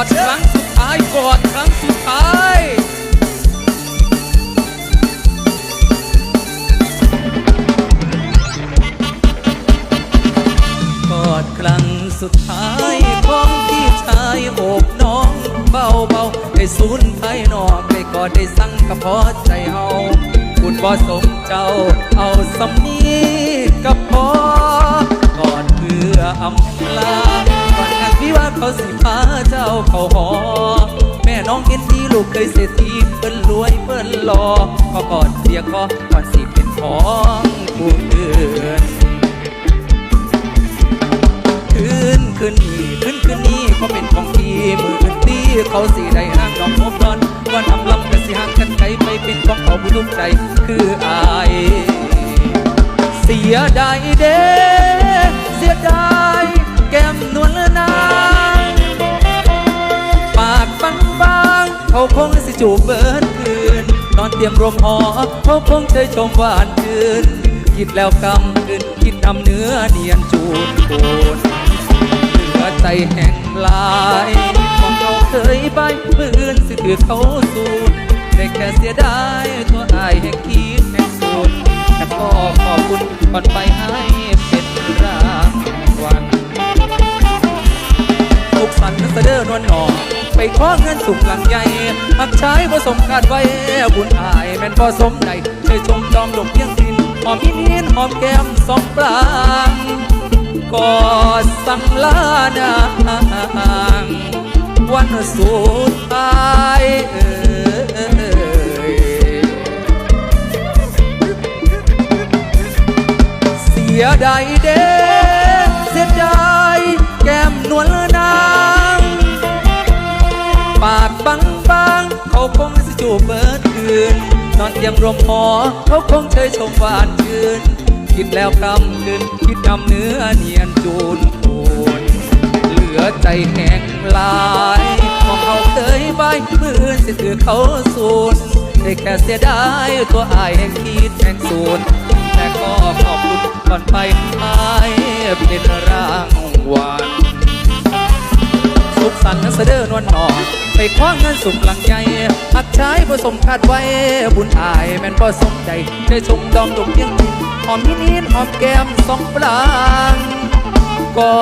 อดครั้งสุดท้ายกอดครั้งสุดท้ายกอดครั้งสุดท้ายของพี่ชายโอบน้องเบาเบาได้สูญภานอกได้กอดได้สั่งกระเพาะใจเฮาคุณบ่สมเจ้าเอาสำนีกระเพาะกอดเพื่ออำลา เขาสิพาเจ้าเขาหอ แม่น้องเห็นดีลูกเคยเศรษฐีเปิ้นรวยเปิ้นหล่อขอกอดเสียคอก่อนสิเป็นของผู้อื่นคืนคืนนี้คืนคืนนี้ก็เป็นของพี่มืออื่นตีเขาสิได้ห้างดอกหัวพรว่าทำลำกันสิห่างกันไกลไปเป็นของเขาผู้ทุกใจคืออายเสียดายเด้ จูบเบิดคืน นอนเตรียมรมหอเขาคงเคยชมหวานคืน คิดแล้วกำคืนคิดทำเนื้อเนียนจูนโคนเหลือใจแห่งลายของเขาเคยไปมืออื่นสิถือเขาสูดได้แค่เสียดายตัวอายแห่งคิดแห่งสูดแต่ก็ขอบคุณก่อนไป ไปขอเงินสุขหลังใหญ่มักใช้ผสมคาดไว้บุญอายแม่นพอสมใจเคยชมจอมดกเพียงทินหอมอินินหอมแก้มสองปรางกอดสั่งลานางวันสุดท้ายเสียดายเด้ จูบเบิดคืน นอนเตียมรมหอเขาคงเคยชมหวานคืนคิดแล้วคำคืนคิดนำเนื้อเนียนจูนโคนเหลือใจแห้งลายของเขาเคยใบมือสิถือเขาสูนได้แค่เสียดายตัวอายแห่งคิดแห่งสูนแต่ก็ขอบคุณก่อนไปอายเป็นร่างวัล สุขสันต์เสดอนวลนอไปคว้าเงินสุขหลังใหญ่หักใช้ผสมคาดไว้ บุญอายแม่นพอสมใจได้ชมดอมดกเพียงทินหอมนินินหอมแก้มสองปลางก็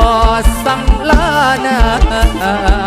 สั่งลานา